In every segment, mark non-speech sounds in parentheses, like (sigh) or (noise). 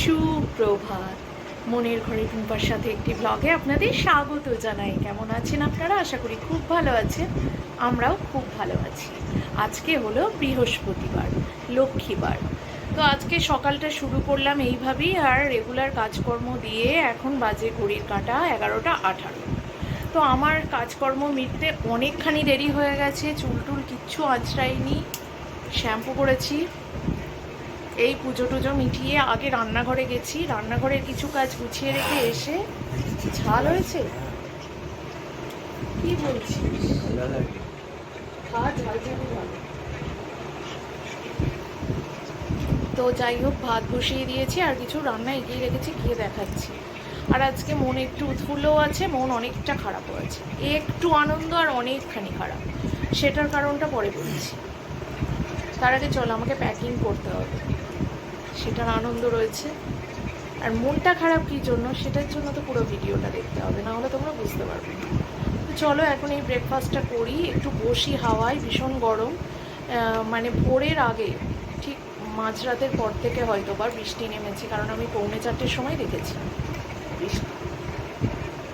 সুপ্রভাত। মনের ঘরে টুম্পার সাথে একটি ব্লগে আপনাদের স্বাগত জানাই। কেমন আছেন আপনারা? আশা করি খুব ভালো আছেন। আমরাও খুব ভালো আছি। আজকে হলো বৃহস্পতিবার, লক্ষ্মীবার। তো আজকে সকালটা শুরু করলাম এইভাবেই আর রেগুলার কাজকর্ম দিয়ে এখন বাজে ঘড়ির কাটা এগারোটা আঠারো। তো আমার কাজকর্ম মিটতে অনেকখানি দেরি হয়ে গেছে। চুল টুল কিচ্ছু আঁচড়াইনি। শ্যাম্পু করেছি। এই পুজো টুজো মিটিয়ে আগে রান্নাঘরে গেছি। রান্নাঘরের কিছু কাজ গুছিয়ে রেখে এসে ঝাল হয়েছে? কি ভালো তো যাই হোক, ভাত বসিয়ে দিয়েছি, আর কিছু রান্না এগিয়ে রেখেছি, গিয়ে দেখাচ্ছি। আর আজকে মন একটু উৎফুল্লও আছে, মন অনেকটা খারাপও আছে। একটু আনন্দ আর অনেকখানি খারাপ। সেটার কারণটা পরে বলছি। তার আগে চলো, আমাকে প্যাকিং করতে হবে। সেটার আনন্দ রয়েছে। আর মনটা খারাপ কী জন্য? সেটার জন্য তো পুরো ভিডিওটা দেখতে হবে না হলে তোমরা বুঝতে পারবে তো চলো এখন এই ব্রেকফাস্টটা করি, একটু বসি হাওয়ায়, ভীষণ গরম। মানে ভোরের আগে, ঠিক মাঝরাতের পর থেকে হয়তো বা বৃষ্টি নেমেছে, কারণ আমি পৌনে চারটের সময় দেখেছি বৃষ্টি।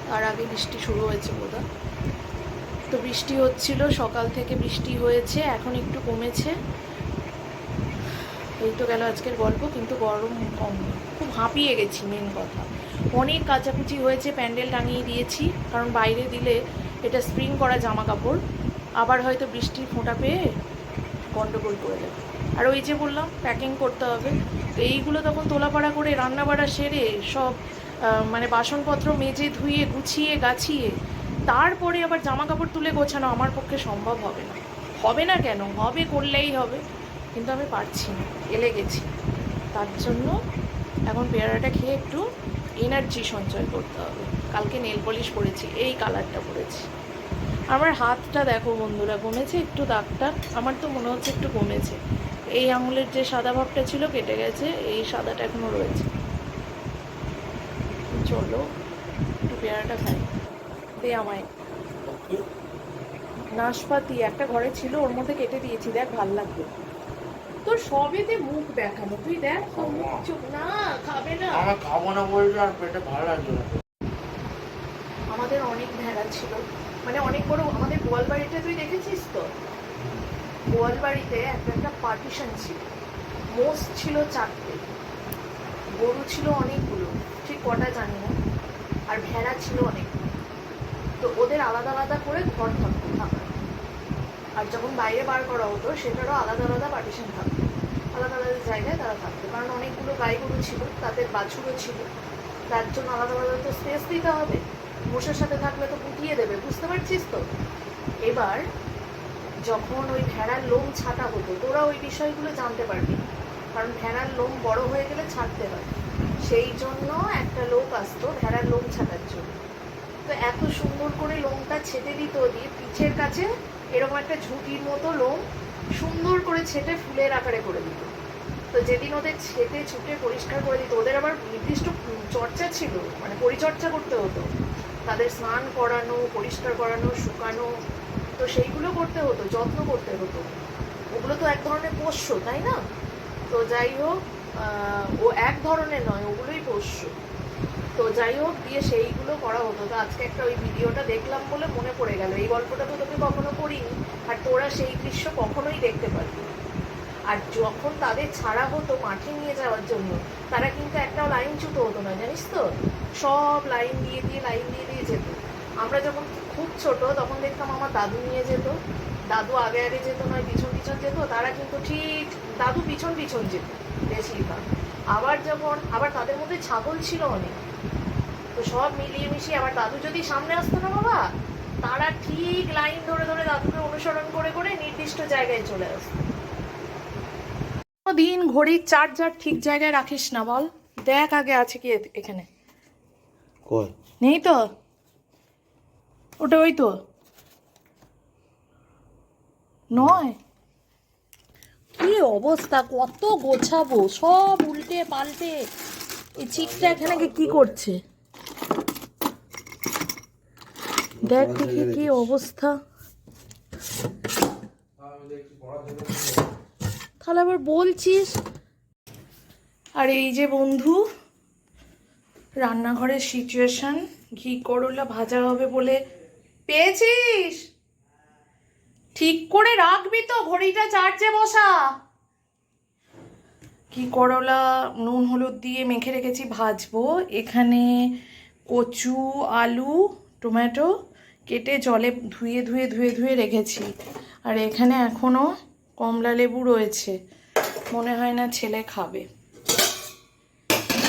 তার আগে বৃষ্টি শুরু হয়েছে বোধহয়। তো বৃষ্টি হচ্ছিল, সকাল থেকে বৃষ্টি হয়েছে, এখন একটু কমেছে। এই তো গেল আজকের গল্প, কিন্তু গরম কম। খুব হাঁপিয়ে গেছি মেন কথা। অনেক কাচাকুচি হয়েছে, প্যান্ডেল টাঙিয়ে দিয়েছি, কারণ বাইরে দিলে এটা স্প্রিং করা জামা কাপড় আবার হয়তো বৃষ্টির ফোঁটা পেয়ে গন্ডগোল করে দেবে। আর ওই যে বললাম প্যাকিং করতে হবে। তো এইগুলো তখন তোলাপাড়া করে রান্নাবাড়া সেরে সব মানে বাসনপত্র মেজে ধুয়ে, গুছিয়ে, গাছিয়ে, তারপরে আবার জামা কাপড় তুলে গোছানো আমার পক্ষে সম্ভব হবে না। হবে না কেন? হবে, করলেই হবে। কিন্তু আমি পারছি না, এলে গেছি। তার জন্য এখন পেয়ারাটা খেয়ে একটু এনার্জি সঞ্চয় করতে হবে। কালকে নেল পলিশ পরেছি, এই কালারটা পরেছি। আমার হাতটা দেখো বন্ধুরা কমেছে একটু দাগটা, আমার তো মনে হচ্ছে একটু কমেছে এই আঙুলের যে সাদা ভাবটা ছিল কেটে গেছে, এই সাদাটা এখনও রয়েছে। চলো, একটু পেয়ারাটা খাই। দে আমায়। নাশপাতি, একটা ঘরে ছিল, ওর মধ্যে কেটে দিয়েছি, দেখ ভালো লাগবে। তোর সবেতে মুখ দেখানো তুই দেখ তোর মুখ চুপ না খাবে না। আমার খাব না বলছে আর পেটে ভালো লাগছে না। আমাদের অনেক ভেড়া ছিল মানে অনেক বড় আমাদের গোয়ালবাড়িটা তুই দেখেছিস তো? গোয়ালবাড়িতে একটা একটা পার্টিশন ছিল মোষ ছিল চারটে গরু ছিল অনেকগুলো ঠিক কটা জানি না আর ভেড়া ছিল অনেক তো ওদের আলাদা আলাদা করে ঘর থাকতো। আর যখন বাইরে বার করা হতো, সেটারও আলাদা আলাদা পার্টিশন থাকতো। আলাদা আলাদা জায়গায় তারা থাকতো। কারণ অনেকগুলো গাই গরু ছিল, তাদের বাছুরও ছিল। তার জন্য আলাদা আলাদা তো স্পেস দিতে হবে। মোষের সাথে থাকলে তো গুটিয়ে দেবে, বুঝতে পারছিস তো? এবার যখন ওই ভেড়ার লোম ছাটা হতো, তোরা ওই বিষয়গুলো জানতে পারবি। কারণ ভেড়ার লোম বড় হয়ে গেলে ছাড়তে হয়। সেই জন্য একটা লোক আসতো ভেড়ার লোম ছাটার জন্য। তো এত সুন্দর করে লোমটা ছেটে দিত দিয়ে পিঠের কাছে এরকম একটা ঝুঁকির মতো লোম সুন্দর করে ছেটে ফুলের আকারে করে দিত তো যেদিন ওদের ছেটে ছুটে পরিষ্কার করে দিত, ওদের আবার নির্দিষ্ট চর্চা ছিল মানে পরিচর্যা করতে হতো। তাদের স্নান করানো, পরিষ্কার করানো, শুকানো, তো সেইগুলো করতে হতো, যত্ন করতে হতো। ওগুলো তো এক ধরনের পোষ্য, তাই না? তো যাই হোক ও এক ধরনের নয়, ওগুলোই পোষ্য। তো যাই হোক দিয়ে সেইগুলো করা হতো। তো আজকে একটা ওই ভিডিওটা দেখলাম বলে মনে পড়ে গেল। এই গল্পটা তো তোকে কখনো করিনি, আর তোরা সেই দৃশ্য কখনোই দেখতে পারবি। আর যখন তাদের ছাড়া হতো মাঠে নিয়ে যাওয়ার জন্য, তারা কিন্তু একটাও লাইন চুতো হতো না, জানিস তো? সব লাইন দিয়ে দিয়ে, লাইন দিয়ে দিয়ে যেত। আমরা যখন খুব ছোট, তখন দেখতাম আমার দাদু নিয়ে যেত। দাদু আগে আগে যেত নয়, পিছন পিছন যেত, তারা কিন্তু ঠিক দাদু পিছন পিছন যেত, বেশিরভাগ। আবার যখন, আবার তাদের মধ্যে ছাগল ছিল অনেক। তো সব মিলিয়ে মিশিয়ে আমার দাদু যদি সামনে আসতো না বাবা তারা ঠিক লাইন ধরে ধরে দাদুকে অনুসরণ করে করে নির্দিষ্ট জায়গায় চলে আসতো। দিন ঘড়ির চার্জার ঠিক জায়গায় রাখিস না বল। দেখ আগে আছে কি এখানে। কই? নেই তো? ওটা ওই তো। নয়। কি অবস্থা? কত গোছাবো সব উল্টে পাল্টে। এই চিকটা এখানে গিয়ে কি করছে? দেখ দেখি কি অবস্থা। তাহলে আবার বলছিস। আর এই যে বন্ধু রান্নাঘরের সিচুয়েশন ঘি করলা ভাজা হবে বলে পেয়েছিস? ঠিক করে রাখবি তো ঘড়িটা চার্জে বসা। কি করলা নুন হলুদ দিয়ে মেখে রেখেছি ভাজবো। এখানে কচু আলু টমেটো কেটে জলে ধুয়ে ধুয়ে ধুয়ে ধুয়ে রেখেছি। আর এখানে এখনও কমলা লেবু রয়েছে। মনে হয় না ছেলে খাবে।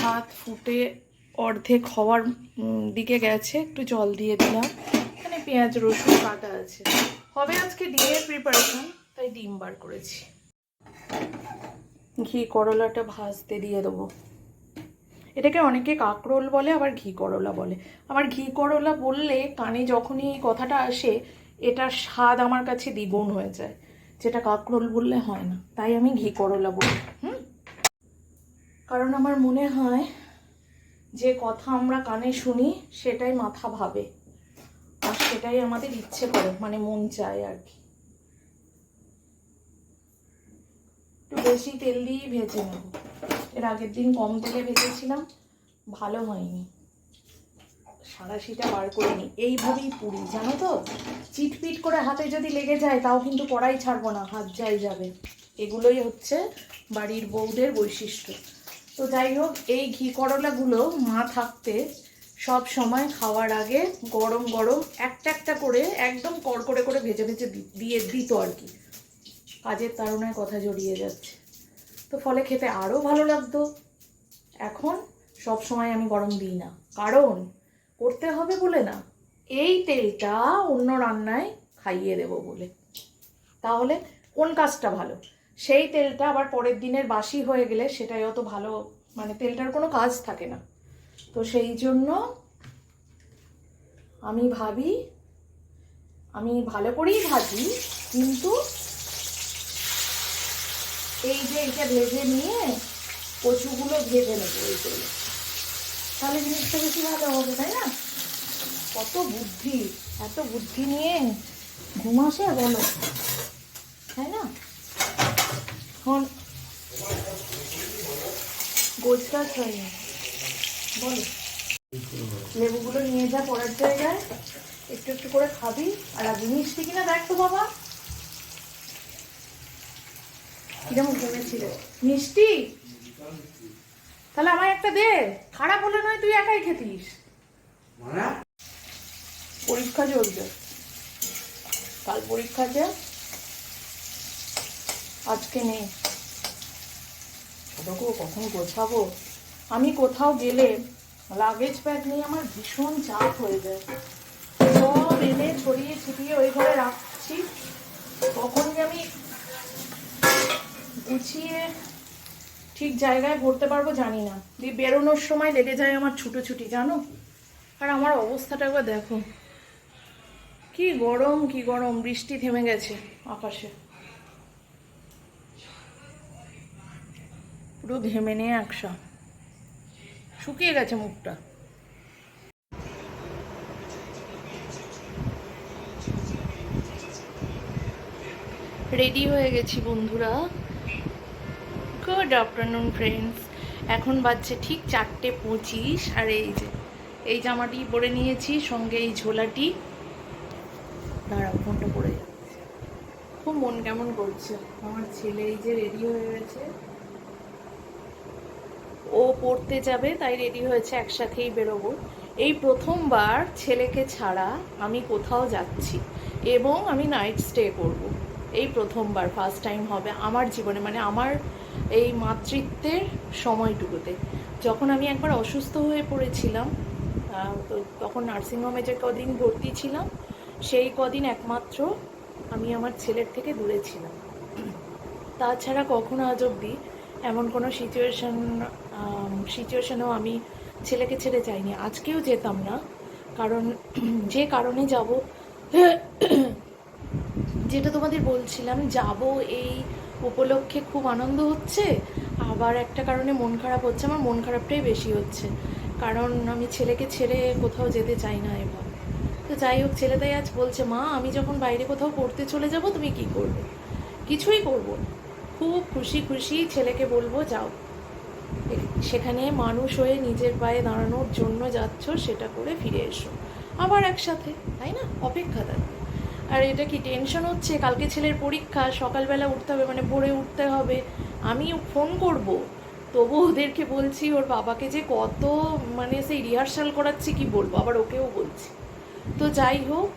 ভাত ফুটে অর্ধেক হওয়ার দিকে গেছে। একটু জল দিয়ে দিলাম। এখানে পেঁয়াজ, রসুন কাটা আছে। হবে আজকে ডিমের প্রিপারেশন তাই ডিম বার করেছি। ঘি করলাটা ভাজতে দিয়ে দেবো। এটাকে অনেকে কাকরোল বলে, আবার ঘি করলা বলে। আমার ঘি করলা বললে কানে যখনই এই কথাটা আসে, এটার স্বাদ আমার কাছে দ্বিগুণ হয়ে যায়। যেটা কাকরোল বললে হয় না, তাই আমি ঘি করলা বলি, হুম? কারণ আমার মনে হয় যে কথা আমরা কানে শুনি, সেটাই মাথা ভাবে। আর সেটাই আমাদের ইচ্ছে করে মানে মন চায় আর কি। একটু বেশি তেল দিয়েই ভেজে নেব। এর আগের দিন কম তেলে ভেজেছিলাম, ভালো হয়নি। সাঁড়াশিটা বার করে নিই এইভাবেই পুরি, জানো তো? চিটপিট করে হাতে যদি লেগে যায়, তাও কিন্তু কড়াই ছাড়বো না, হাত যাই যাবে। এগুলোই হচ্ছে বাড়ির বউদের বৈশিষ্ট্য। তো যাই হোক, এই ঘি করলাগুলো মা থাকতে সব সময় খাওয়ার আগে গরম গরম একটা একটা করে একদম কড়কড়ে করে ভেজে ভেজে দিয়ে দিত আর কি। কাজের তাড়নায় কথা জড়িয়ে যাচ্ছে। তো ফলে খেতে আরও ভালো লাগতো। এখন সব সময় আমি গরম দিই না। কারণ করতে হবে বলে না, এই তেলটা অন্য রান্নায় খাইয়ে দেব বলে। তাহলে কোন কাজটা ভালো? সেই তেলটা আবার পরের দিনের বাসি হয়ে গেলে সেটাই অত ভালো মানে তেলটার কোনো কাজ থাকে না। তো সেই জন্য আমি ভাবি, আমি ভালো করেই ভাজি, কিন্তু এই যে এটা ভেজে নিয়ে কচুগুলো ভেজে নেব এই তেলে তাহলে জিনিসটা বেশি ভালো হবে, তাই না? কত বুদ্ধি, এত বুদ্ধি নিয়ে ঘুম আসে বলো, তাই না? এখন গোছ গাছ হয়নি বলো। লেবুগুলো নিয়ে যা পড়ার জায়গায়, একটু একটু করে খাবি, আর আগে মিষ্টি কিনা দেখ তো বাবা। কীরকম ভেবেছিল? মিষ্টি? তাহলে আমায় একটা দে। খারাপ হলে নয় তুই একাই খেতিস। মানে? পরীক্ষা চলছে। কাল পরীক্ষা আছে। আজকে নেই। ছোটকেও কখন গোছাবো? আমি কোথাও গেলে লাগেজ ব্যাগ নিয়ে আমার ভীষণ চাপ হয়ে যায়। সব এনে ছড়িয়ে ছিটিয়ে ওই ঘরে রাখছি। কখন যে আমি গুছিয়ে ঠিক জায়গায় ভরতে পারব জানি না। দিয়ে বেরোনোর সময় লেগে যায় আমার ছুটোছুটি, জানো? আর আমার অবস্থাটা একবার দেখো। কি গরম কি গরম, বৃষ্টি থেমে গেছে আকাশে। পুরো ঘেমে নিয়ে একসা। শুকিয়ে গেছে মুখটা। রেডি হয়ে গেছি বন্ধুরা। গুড আফটারনুন ফ্রেন্ডস এখন বাজছে ঠিক চারটে পঁচিশ, আর এই যে, এই জামাটি পরে নিয়েছি, সঙ্গে এই ঝোলাটি। দাঁড়াও, ফোনটা পড়ে যাচ্ছে। খুব মন কেমন করছে? আমার ছেলে এই যে রেডি হয়ে গেছে। ও পড়তে যাবে, তাই রেডি হয়েছে, একসাথেই বেরোবো। এই প্রথমবার ছেলেকে ছাড়া আমি কোথাও যাচ্ছি, এবং আমি নাইট স্টে করব। এই প্রথমবার ফার্স্ট টাইম হবে আমার জীবনে মানে আমার এই মাতৃত্বের সময়টুকুতে। যখন আমি একবার অসুস্থ হয়ে পড়েছিলাম তো তখন নার্সিংহোমে যে কদিন ভর্তি ছিলাম, সেই কদিন একমাত্র আমি আমার ছেলের থেকে দূরে ছিলাম। তাছাড়া কখনো আজ অব্দি এমন কোনো সিচুয়েশন সিচুয়েশনেও আমি ছেলেকে ছেড়ে যাইনি। আজকেও যেতাম না, কারণ যে কারণে যাব, যেটা তোমাদের বলছিলাম, যাব এই উপলক্ষে খুব আনন্দ হচ্ছে। আবার একটা কারণে মন খারাপ হচ্ছে, আমার মন খারাপটাই বেশি হচ্ছে। কারণ আমি ছেলেকে ছেড়ে কোথাও যেতে চাই না এবার। তো যাই হোক ছেলে তাই আজ বলছে, মা, আমি যখন বাইরে কোথাও পড়তে চলে যাব, তুমি কি করবে? কিছুই করব খুব খুশি খুশি ছেলেকে বলব, যাও। সেখানে মানুষ হয়ে নিজের পায়ে দাঁড়ানোর জন্য যাচ্ছ, সেটা করে ফিরে এসো। আবার একসাথে, তাই না? অপেক্ষা থাকবে আর এটা কি টেনশন হচ্ছে? কালকে ছেলের পরীক্ষা, সকালবেলা উঠতে হবে মানে ভোরে উঠতে হবে। আমি ফোন করব। তবু ওদেরকে বলছি, ওর বাবাকে যে কত মানে সেই রিহার্সাল করাচ্ছি, কি বলব? আবার ওকেও বলছি। তো যাই হোক,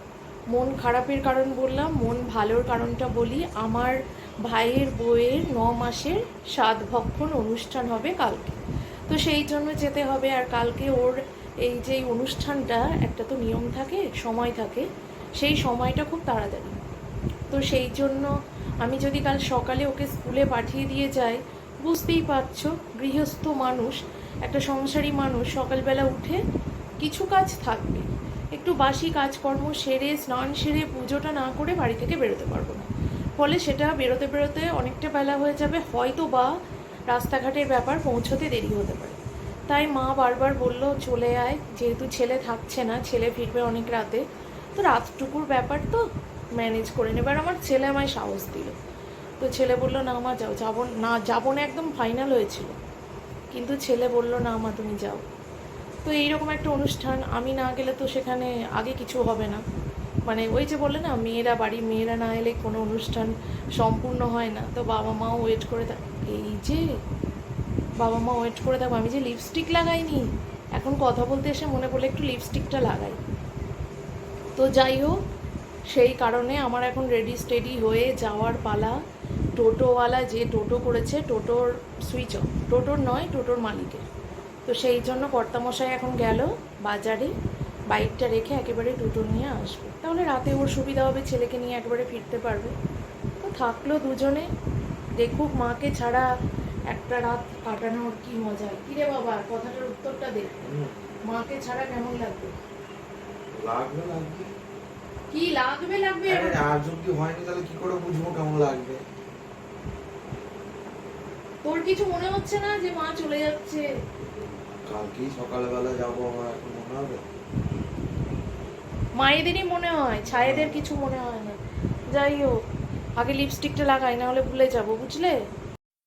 মন খারাপের কারণ বললাম, মন ভালোর কারণটা বলি। আমার ভাইয়ের বউয়ের ন মাসের সাত ভক্ষণ অনুষ্ঠান হবে কালকে। তো সেই জন্য যেতে হবে। আর কালকে ওর এই যে অনুষ্ঠানটা, একটা তো নিয়ম থাকে, সময় থাকে। সেই সময়টা খুব তাড়াতাড়ি। তো সেই জন্য আমি যদি কাল সকালে ওকে স্কুলে পাঠিয়ে দিয়ে যাই, বুঝতেই পারছ, গৃহস্থ মানুষ, একটা সংসারী মানুষ, সকালবেলা উঠে কিছু কাজ থাকবে। একটু বাসি কাজকর্ম সেরে, স্নান সেরে, পুজোটা না করে বাড়ি থেকে বেরোতে পারব না। ফলে সেটা বেরোতে বেরোতে অনেকটা বেলা হয়ে যাবে, হয়তো বা রাস্তাঘাটের ব্যাপার পৌঁছতে দেরি হতে পারে। তাই মা বারবার বলল, চলে আয়, যেহেতু ছেলে থাকছে না, ছেলে ফিরবে অনেক রাতে। তো রাতটুকুর ব্যাপার তো ম্যানেজ করে নেবে আর আমার ছেলে আমায় সাহস দিল। তো ছেলে বলল, না মা, যাও, যাব না। যাব না একদম ফাইনাল হয়েছিল। কিন্তু ছেলে বলল, না মা, তুমি যাও। তো এইরকম একটা অনুষ্ঠান, আমি না গেলে তো সেখানে আগে কিছু হবে না। মানে ওই যে বললে না, মেয়েরা বাড়ি, মেয়েরা না এলে কোনো অনুষ্ঠান সম্পূর্ণ হয় না। তো বাবা মাও ওয়েট করে থাক, এই যে বাবা মা ওয়েট করে থাকব আমি যে লিপস্টিক লাগাইনি। এখন কথা বলতে এসে মনে পড়লে একটু লিপস্টিকটা লাগাই। তো যাই হোক সেই কারণে আমার এখন রেডি স্টেডি হয়ে যাওয়ার পালা। টোটোওয়ালা যে টোটো করেছে টোটোর সুইচ অফ টোটোর নয় টোটোর মালিকের। তো সেই জন্য কর্তামশাই এখন গেল বাজারে বাইকটা রেখে একেবারে টোটো নিয়ে আসবে। তাহলে রাতে ওর সুবিধা হবে ছেলেকে নিয়ে একেবারে ফিরতে পারবে। তো থাকল দুজনে। দেখুক মাকে ছাড়া একটা রাত কাটানোর কি মজা। কিরে বাবা কথাটার উত্তরটা দে। মাকে ছাড়া কেমন লাগবে? লাগবে লাগবে। কি লাগবে লাগবে? আরে আজ অব্দি হয়নি তাহলে কি করে বুঝব কেমন লাগবে? তোর কিছু মনে হচ্ছে না যে মা চলে যাচ্ছে? কালকেই সকালবেলা যাব আমার এখন মনে হবে? মায়েদেরই মনে হয় ছায়েদের কিছু মনে হয় না। যাই হোক আগে লিপস্টিকটা লাগাই না হলে ভুলে যাব বুঝলে?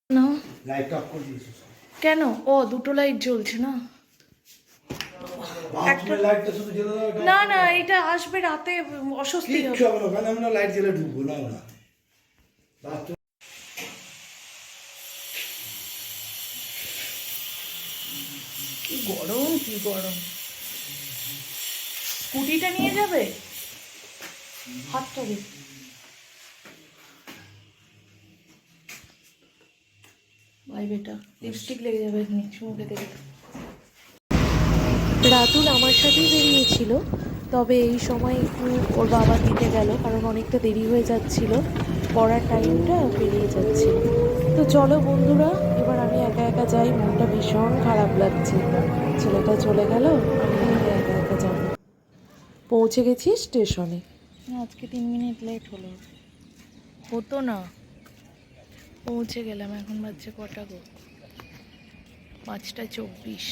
না। লাইট অফ করে দিয়েছিস। কেন? ও দুটো লাইট জ্বলছে না বাথরুমের লাইটটা শুধু জ্বেলে দাও এটা না না এটা আসবে রাতে অস্বস্তি হবে। হবে ওখানে আমরা লাইট জ্বেলে ঢুকবো না। আমরা কি গরম কি গরম। স্কুটিটা নিয়ে যাবে? হাতটা ভাই বেটা লিপস্টিক লেগে যাবে এখানে চুমুকে দেখে। রাতুল আমার সাথেই বেরিয়েছিল, তবে এই সময় একটু ওর বাবা দিতে গেল, কারণ অনেকটা দেরি হয়ে যাচ্ছিল। পড়ার টাইমটা পেরিয়ে যাচ্ছিল তো চলো বন্ধুরা, এবার আমি একা একা যাই, মনটা ভীষণ খারাপ লাগছে। ছেলেটা চলে গেল, আমি একা একা যাব। পৌঁছে গেছি স্টেশনে। আজকে তিন মিনিট লেট হলো। হতো না। পৌঁছে গেলাম, এখন বাজছে কটা গো? পাঁচটা চব্বিশ।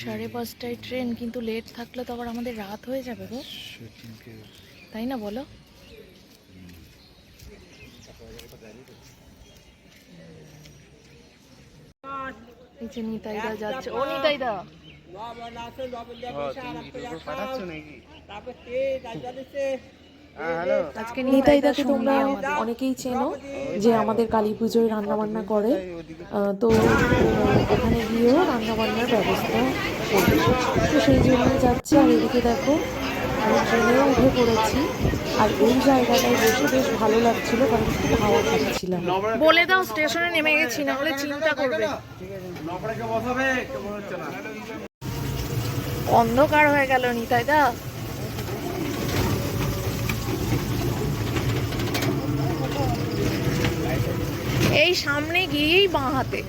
সাড়ে পাঁচটায় ট্রেন কিন্তু লেট থাকলে তো আবার আমাদের রাত হয়ে যাবে গো। তাই না বলো? নিতাইদা যাচ্ছে। ও নিতাইদা। আজকে নিতাইদাকে তোমরা অনেকেই চেনো যে আমাদের কালী পুজোয় রান্নাবান্না করে। তো ওখানে গিয়েও রান্নাবান্নার ব্যবস্থা করবে তো সেই জন্য যাচ্ছি আর এদিকে দেখো আমি ট্রেনেও উঠে পড়েছি। আর এই জায়গাটায় বসে বেশ ভালো লাগছিল কারণ খুব হাওয়া খাচ্ছিলাম। বলে দাও স্টেশনে নেমে গেছি না হলে চিন্তা করবে। অন্ধকার হয়ে গেল নিতাইদা এই সামনে গিয়েই বাঁ হাতে।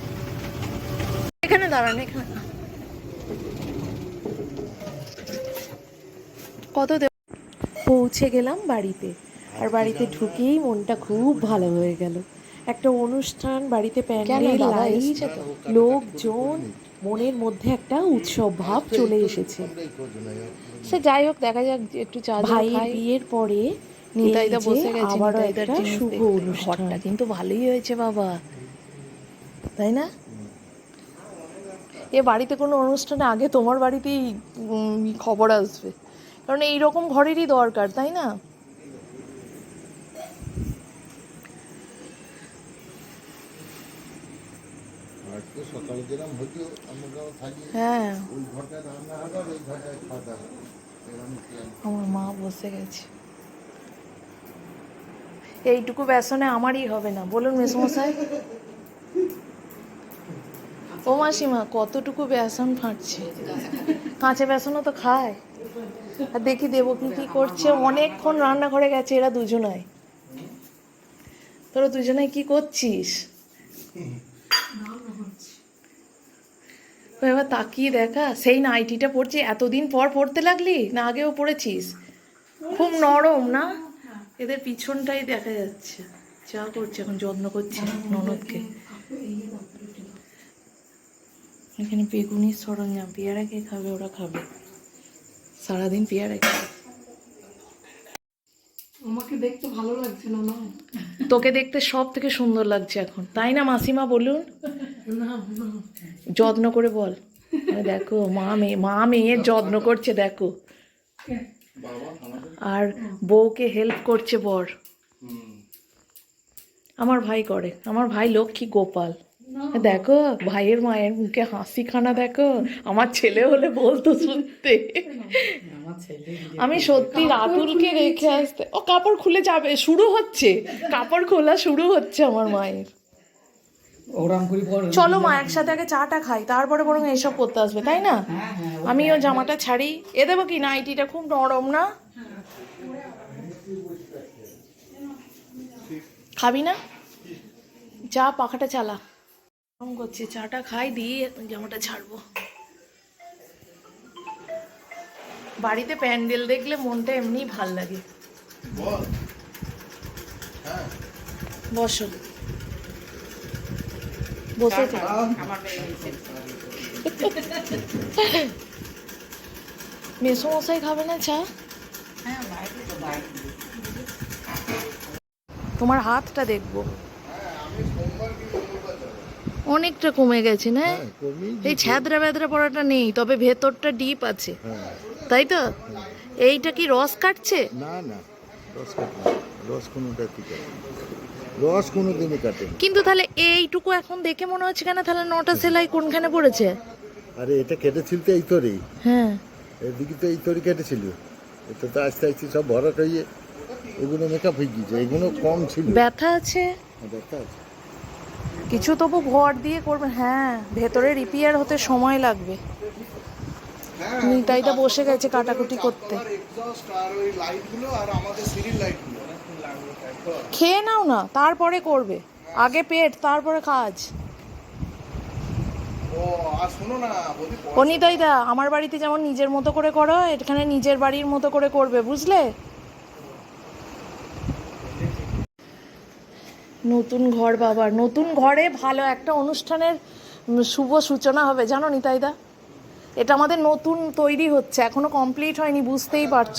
এখানে দাঁড়ান এখানে। কত পৌঁছে গেলাম বাড়িতে। আর বাড়িতে ঢুকেই মনটা খুব ভালো হয়ে গেল। একটা অনুষ্ঠান বাড়িতে প্যান্ডেল লাইট লোকজন মনের মধ্যে একটা উৎসব ভাব চলে এসেছে। সে যাই হোক দেখা যাক একটু চা ভাই বিয়ের পরে নিতাইদা বসে গেছে একটা শুভ অনুষ্ঠানটা কিন্তু ভালোই হয়েছে বাবা। তাই না? এ বাড়িতে কোনো অনুষ্ঠানে আগে তোমার বাড়িতেই খবর আসবে। কারণ এই রকম ঘরেরই দরকার তাই না? হ্যাঁ। আমার মা বসে গেছে। এইটুকু বেসনে আমারই হবে না। বলুন মেসমশাই। ও মাসিমা, কতটুকু বেসন ফাটছে? কাঁচা বেসনও তো খায়। আর দেখি দেবো কি কি করছে। অনেকক্ষণ রান্নাঘরে গেছে এরা দুজনায় তোরা দুজনায় কি করছিস? এবার তাকিয়ে দেখা, সেই নাইটিটা পড়ছি এতদিন পর পড়তে লাগলি? না আগেও পড়েছিস খুব নরম, না? এদের পিছনটাই দেখা যাচ্ছে। যা করছে এখন যত্ন করছে ননদকে। এখানে বেগুনির সরঞ্জাম পেয়ারা কে খাবে ওরা খাবে। সারাদিন পেয়ারা খাবে আমাকে দেখতে ভালো লাগছে না না? তোকে দেখতে সব থেকে সুন্দর লাগছে এখন। তাই না মাসিমা বলুন? যত্ন করে বল। দেখো মা মেয়ে মা মেয়ের যত্ন করছে দেখো। আর বউকে হেল্প করছে বর। আমার ভাই করে। আমার ভাই লক্ষ্মী গোপাল। দেখো ভাইয়ের মায়ের মুখে হাসি খানা দেখো। আমার ছেলে হলে বলতো শুনতে। আমি সত্যি রাতুলকে রেখে আসতে ও কাপড় খুলে যাবে শুরু হচ্ছে। কাপড় খোলা শুরু হচ্ছে আমার মায়ের। ওরাম চলো মা একসাথে আগে চাটা খাই। তারপরে বরং এইসব করতে আসবে তাই না? হ্যাঁ হ্যাঁ আমিও জামাটা ছাড়ি। এ দেবো কি নাইটিটা খুব নরম না? খাবি না? (laughs) চা পাখাটা চালা। গরম করছে চাটা খাই দিয়ে জামাটা ছাড়বো। বাড়িতে প্যান্ডেল দেখলে মনটা এমনি ভালো লাগে। বসো বসে থাক। মেসোমশাই খাবে না চা? তোমার হাতটা দেখব। অনেকটা কমে গেছে না? হ্যাঁ, এই ছ্যাদরা ব্যাদরা পড়াটা নেই তবে ভেতরটা ডিপ আছে। হ্যাঁ। তাই তো? এইটা কি রস কাটছে? না না রস কাটে না। রস কোনোটা আছে রস কোনো দিনই কাটে কিন্তু তাহলে এইটুকু এখন দেখে মনে হচ্ছে কেন? তাহলে নটা সেলাই কোনখানে পড়েছে? আরে এটা কেটেছিল তো এই তরেই হ্যাঁ। এদিকে তো এই তরি কেটেছিল। এটা তো আস্তে আস্তে সব ভরাট হয়ে এগুলো মেকআপ হয়ে গিয়েছে এগুলো কম ছিল। ব্যথা আছে? দেখা আছে। কিছু তবু ভর দিয়ে করবেন হ্যাঁ ভেতরে রিপেয়ার হতে সময় লাগবে। নিতাইটা বসে গেছে কাটাকুটি করতে। খেয়ে নাও না তারপরে করবে। আগে পেট তারপরে কাজ। অনিতাইদা আমার বাড়িতে যেমন নিজের মতো করে করো এখানে নিজের বাড়ির মতো করে করবে বুঝলে? নতুন ঘর বাবার নতুন ঘরে ভালো একটা অনুষ্ঠানের শুভ সূচনা হবে। জানো নিতাইদা? এটা আমাদের নতুন তৈরি হচ্ছে এখনও কমপ্লিট হয়নি বুঝতেই পারছ।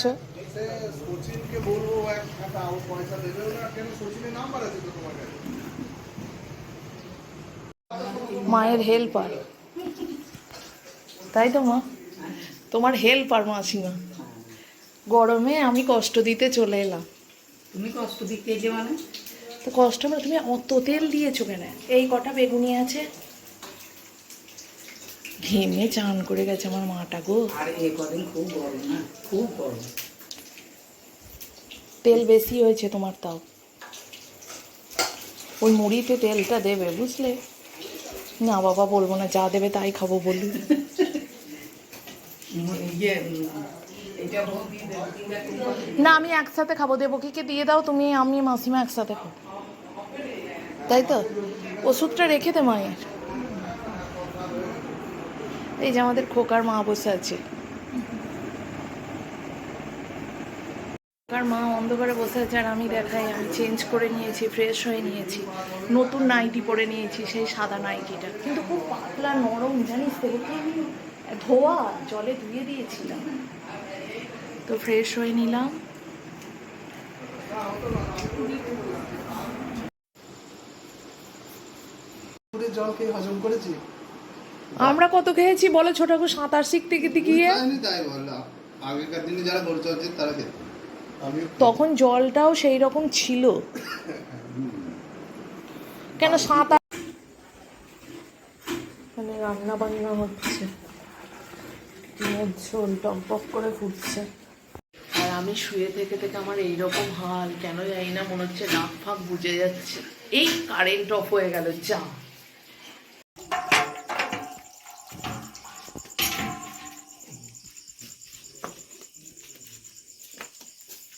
মায়ের হেল্পার তাই তো মা? তোমার হেল্পার মাসিমা। গরমে আমি কষ্ট দিতে চলে এলাম। তুমি কষ্ট দিতে যে মানে? তো না তুমি অত তেল দিয়েছ কেন? এই কটা বেগুনি আছে। ঘেমে চান করে গেছে আমার মাটা গো। আর এ কদিন খুব গরম না? খুব গরম। তেল বেশি হয়েছে তোমার তাও। ওই মুড়িতে তেলটা দেবে বুঝলে? না বাবা বলব না যা দেবে তাই খাব বলুন। উম, ইয়ে না আমি একসাথে খাব দেবকীকে দিয়ে দাও তুমি? আমি মাসিমা একসাথে খাব। তাই তো? ওষুধটা রেখে দে মায়ের। এই যে আমাদের খোকার মা বসে আছে। খোকার মা অন্ধকারে বসে আছে আর আমি দেখাই, আমি চেঞ্জ করে নিয়েছি ফ্রেশ হয়ে নিয়েছি। নতুন নাইটি পরে নিয়েছি, সেই সাদা নাইটিটা। কিন্তু খুব পাতলা, নরম, জানিস তো ধোয়া, জলে ধুয়ে দিয়েছিলাম। তো ফ্রেশ হয়ে নিলাম। পুকুরের জল খেয়ে হজম করেছি? আমরা কত খেয়েছি বলো ছোট সাঁতার শিখতে গিয়ে? গিয়ে তাই বললাম আগেকার দিনে যারা গরু চলছে তারা খেত। আমি তখন জলটাও সেই রকম ছিল। কেন সাঁতার? মানে রান্না বান্না হচ্ছে। ডিমের ঝোল করে ফুটছে। আর আমি শুয়ে থেকে থেকে আমার এইরকম হাল কেন জানি না মনে হচ্ছে নাক ফাঁক বুঝে যাচ্ছে। এই কারেন্ট অফ হয়ে গেল যা।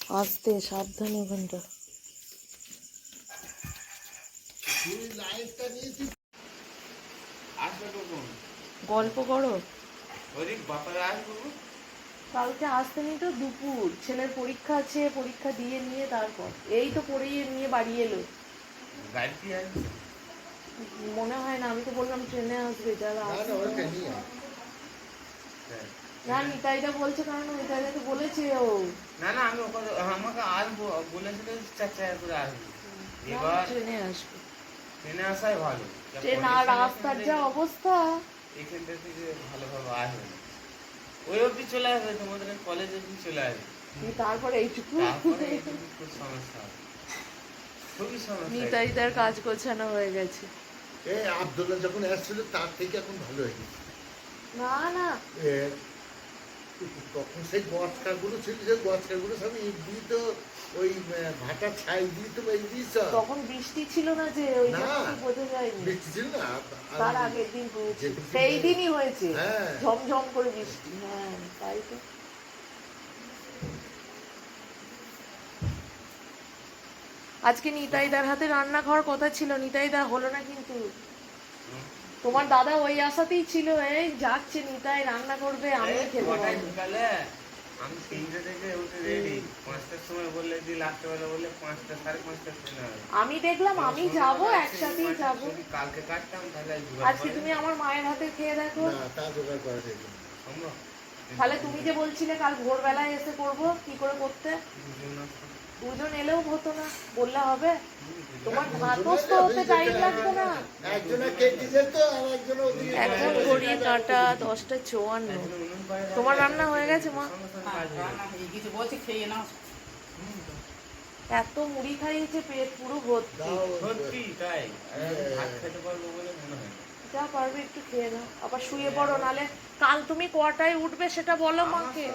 আস্তে, সাবধানে ওখানটা গল্প করো। আসব কালকে আসতে নি তো দুপুর। ছেলের পরীক্ষা আছে, পরীক্ষা দিয়ে নিয়ে তারপর। এই তো পড়িয়ে নিয়ে বাড়ি এলো। মনে হয় না, আমি তো বললাম ট্রেনে আসবে, যারা না না নিতাইদা বলছে কারণ নিতাইদাকে বলেছে ও। না না আমি ওখানে আমাকে আসব বলেছিল চার চার করে আসব। এবার ট্রেনে আসবে। ট্রেনে আসাই ভালো। ট্রেন আর রাস্তার যা অবস্থা। এখান থেকে ভালোভাবে আসবে না। ওই অবধি চলে আসবে তোমাদের কলেজ অবধি চলে আসবে। তারপরে এইটুকু। তারপরে এইটুকু খুব সমস্যা খুবই সমস্যা নিতাইদার কাজ গোছানো হয়ে গেছে। এই আবদুল্লাহ যখন আসছিল তার থেকে এখন ভালো হয়ে গেছে। না না। এ, তখন সেই গছকাগুলো ছিল যে গছকাগুলো সব ইট দিয়ে তো ওই ভাটা ছাই দিয়ে তো এই তখন বৃষ্টি ছিল না যে ওই। বোঝা যায়নি। বৃষ্টি ছিল না তার আগের দিন হয়েছে। সেই দিনই হয়েছে। হ্যাঁ। ঝমঝম করে বৃষ্টি। হ্যাঁ তাই তো। আজকে নিতাইদার হাতে রান্না খাওয়ার কথা ছিল। নিতাইদা হলো না কিন্তু। তোমার দাদা ওই আশাতেই ছিল এই যাচ্ছে নিতাই রান্না করবে আমি খেতে ঢুকালে আমি তিনটে থেকে উঠে রেডি পাঁচটার সময় বললে যে রাত্রেবেলা বললে পাঁচটা সাড়ে পাঁচটা ট্রেন হবে। আমি দেখলাম আমি যাব একসাথেই যাব। কালকে কাটতাম তাহলে আজকে তুমি আমার মায়ের হাতে খেয়ে দেখো। না তা জোগাড় করা না। সম্ভব? তাহলে তুমি যে বলছিলে কাল ভোরবেলায় এসে করব কি করে করতে? দুজন দুজন এলেও হতো না বললে হবে? তোমার ধাতস হতে টাইম লাগবে না। এখন ঘড়ি কাটা দশটা চুয়ান্ন। তোমার রান্না হয়ে গেছে মা? হয়ে হয়ে এত মুড়ি খাইয়েছে পেট পুরো ভর্তি। তাই। ভাত খেতে পারব বলে মনে হয়। যা পারবে একটু খেয়ে নাও। আবার শুয়ে পড়ো নালে কাল তুমি কটায় উঠবে সেটা বলো মাকে।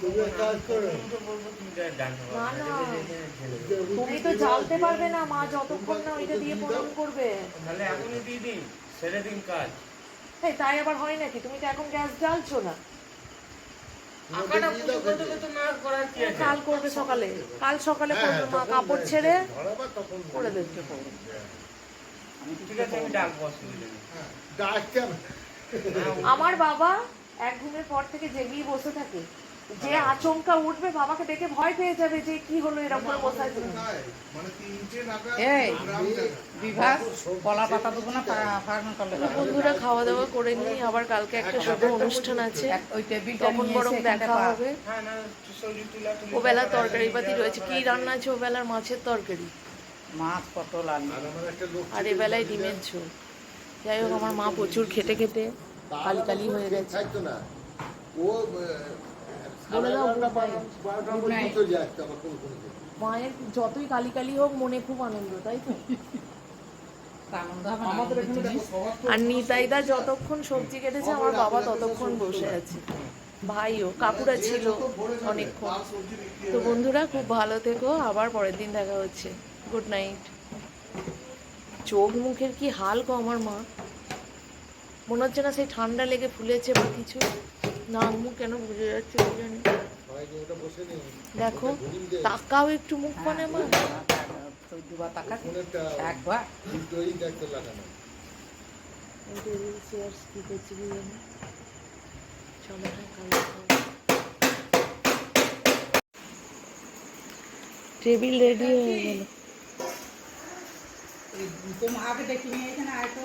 তুমি তো বলব তুমি যা ডান্স করো। না, না। মাঝে মাঝে এখানে ঢেলে দাও। তুমি তো জ্বালতে পারবে না মা যতক্ষণ না ওইটা দিয়ে পূরণ করবে। তাহলে এখনই দিয়ে দিন ছেড়ে দিন কাজ। এই তাই আবার হয় নাকি? তুমি তো এখন গ্যাস জ্বালছো না। আছে? কাল করবে সকালে। কাল সকালে হ্যাঁ, করবে মা কাপড় ছেড়ে করে দেবে ঠিক আমার বাবা এক ঘুমের পর থেকে জেগেই বসে থাকে। যে আচমকা উঠবে বাবাকে দেখে ভয় পেয়ে যাবে যে কি হলো এরকম করে বসে আছে মানে বিভাগ কলা পাতা দেবো না বন্ধুরা খাওয়া দাওয়া করে নিই আবার কালকে একটা শুভ অনুষ্ঠান আছে। তখন বরং দেখা হবে। হ্যাঁ ও বেলার তরকারি পাতি রয়েছে। কি রান্না আছে ও বেলার মাছের তরকারি? মাছ পটল আলু। আর বেলায় ডিমের ঝোল। যাই হোক আমার মা প্রচুর খেটে খেটে কালি কালি হয়ে গেছে। মায়ের যতই কালি কালি হোক মনে খুব আনন্দ তাই তো? আর নিতাইদা যতক্ষণ সবজি কেটেছে আমার বাবা ততক্ষণ বসে আছে। ভাইও কাকুরা ছিল অনেকক্ষণ। তো বন্ধুরা খুব ভালো থেকো আবার পরের দিন দেখা হচ্ছে। গুড নাইট চোখ মুখের কি হাল গো আমার মা? মনে হচ্ছে না সেই ঠান্ডা লেগে ফুলেছে বা কিছু। নাক মুখ কেন বুঝে যাচ্ছে জানি? দেখো, তাকাও একটু মুখ মানে হ্যাঁ টেবিল রেডি হয়ে গেল। তোমাকে দেখি এখানে আয় তো।